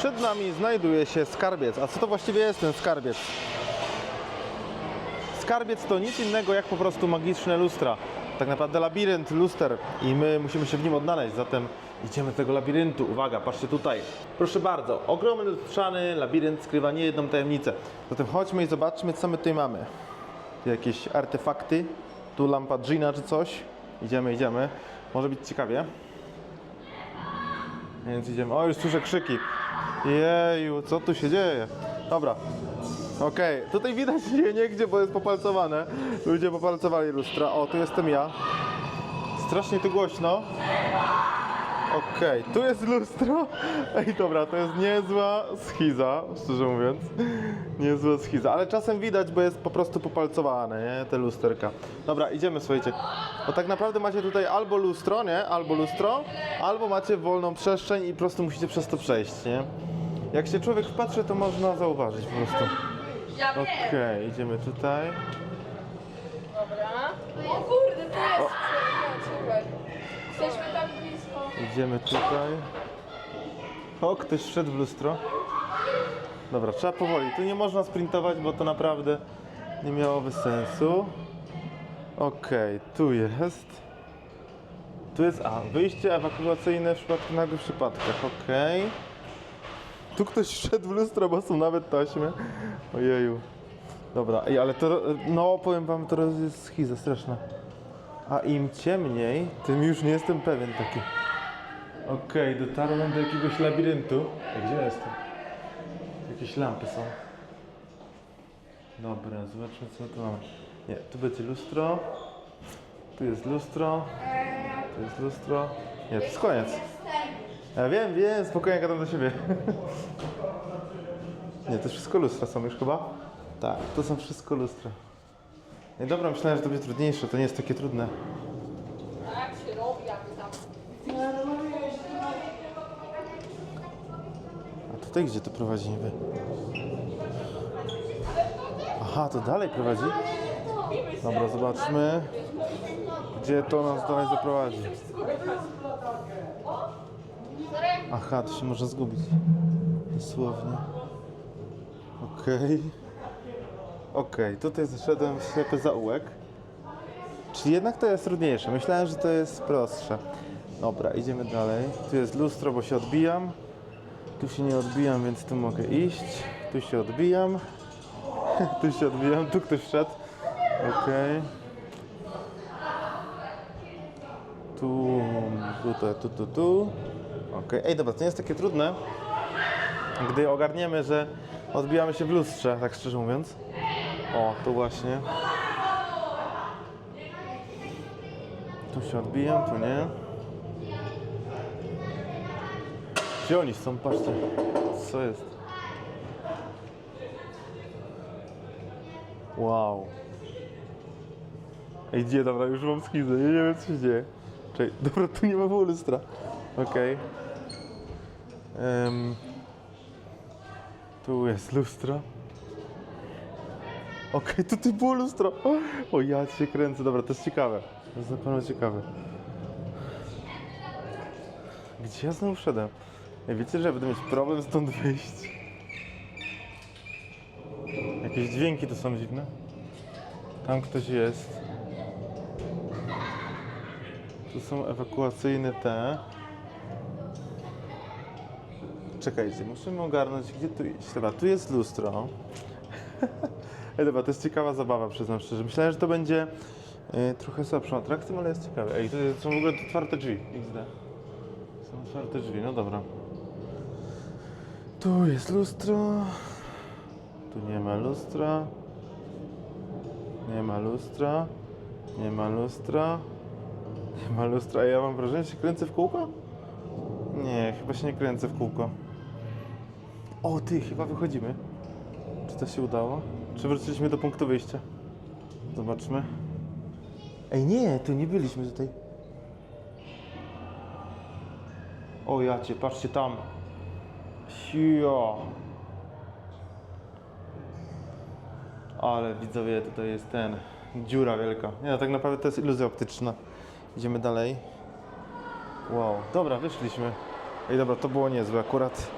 przed nami znajduje się skarbiec. A co to właściwie jest ten skarbiec? Skarbiec to nic innego jak po prostu magiczne lustra. Tak naprawdę labirynt luster i my musimy się w nim odnaleźć, zatem idziemy do tego labiryntu. Uwaga, patrzcie tutaj. Proszę bardzo, ogromny lustrzany labirynt skrywa niejedną tajemnicę. Zatem chodźmy i zobaczmy, co my tutaj mamy. Tu jakieś artefakty, tu lampa Gina czy coś. Idziemy, idziemy. Może być ciekawie. Więc idziemy. O, już słyszę krzyki. Jeju, co tu się dzieje? Dobra. Okej, tutaj widać je niegdzie, bo jest popalcowane. Ludzie popalcowali lustra. O, tu jestem ja. Strasznie tu głośno. Okej, tu jest lustro. Ej, dobra, to jest niezła schiza, szczerze mówiąc. Niezła schiza, ale czasem widać, bo jest po prostu popalcowane, nie? Te lusterka. Dobra, idziemy, słuchajcie. Bo tak naprawdę macie tutaj albo lustro, nie? Albo lustro, albo macie wolną przestrzeń i po prostu musicie przez to przejść, nie? Jak się człowiek wpatrzy, to można zauważyć po prostu. Okej, idziemy tutaj. Dobra. O kurde, to jest. Super. Jesteśmy tak blisko. Idziemy tutaj. O, ktoś wszedł w lustro. Dobra, trzeba powoli. Tu nie można sprintować, bo to naprawdę nie miałoby sensu. Okej, tu jest. Tu jest, a, wyjście ewakuacyjne w przypadku nagłych przypadkach, okej. Tu ktoś wszedł w lustro, bo są nawet taśmy. Ojeju. Dobra, ale to, no powiem wam, to jest schiza straszna. A im ciemniej, tym już nie jestem pewien taki. Okej, dotarłem do jakiegoś labiryntu. Gdzie jestem? Jakieś lampy są. Dobra, zobaczmy co tu mamy. Nie, tu będzie lustro. Tu jest lustro. Tu jest lustro. Nie, to jest koniec. Ja wiem, wiem, spokojnie gadam do siebie. Nie, to wszystko lustra są już chyba? Tak, to są wszystko lustra. Nie, dobra, myślałem, że to będzie trudniejsze, to nie jest takie trudne. Tak się robi, jakby tam. Tutaj gdzie to prowadzi niby? Aha, to dalej prowadzi? Dobra, zobaczmy. Gdzie to nas dalej zaprowadzi. Aha, to się może zgubić. Dosłownie. Okej. Okej, tutaj zaszedłem w ślepy zaułek. Czyli jednak to jest trudniejsze. Myślałem, że to jest prostsze. Dobra, idziemy dalej. Tu jest lustro, bo się odbijam. Tu się nie odbijam, więc tu mogę iść. Tu się odbijam. tu się odbijam, tu ktoś wszedł. Okej. Tu, tutaj, tu, tu, tu. Okej. Ej, dobra, to nie jest takie trudne, gdy ogarniemy, że odbijamy się w lustrze, tak szczerze mówiąc. O, tu właśnie. Tu się odbijam, tu nie. Gdzie oni są? Patrzcie. Co jest? Wow. Ej, gdzie? Dobra, już mam schizę. Nie, nie wiem, co się dzieje. Czekaj, dobra, tu nie ma było lustra. Okej. Em, tu jest lustro. Okej, tutaj było lustro. O, ja cię kręcę. Dobra, to jest ciekawe. To jest na pewno ciekawe. Gdzie ja znowu wszedłem? Wiecie, że będę mieć problem stąd wyjść? Jakieś dźwięki to są dziwne. Tam ktoś jest. Tu są ewakuacyjne te. Czekajcie, musimy ogarnąć, gdzie tu iść. Dobra, tu jest lustro. Ej, dobra, to jest ciekawa zabawa, przyznam szczerze. Myślałem, że to będzie y, trochę słabszą atrakcją, ale jest ciekawe. Ej, to są w ogóle otwarte drzwi. XD. Są otwarte drzwi, no dobra. Tu jest lustro. Tu nie ma lustra. Nie ma lustra. Nie ma lustra. Nie ma lustra. Ja mam wrażenie, że się kręcę w kółko? Nie, chyba się nie kręcę w kółko. O, ty, chyba wychodzimy. Czy to się udało? Czy wróciliśmy do punktu wyjścia? Zobaczmy. Ej, nie, tu nie byliśmy tutaj. O jacie, patrzcie tam. Sio. Ale widzowie, tutaj jest ten. Dziura wielka. Nie, no tak naprawdę to jest iluzja optyczna. Idziemy dalej. Wow, dobra, wyszliśmy. Ej, dobra, to było niezłe akurat.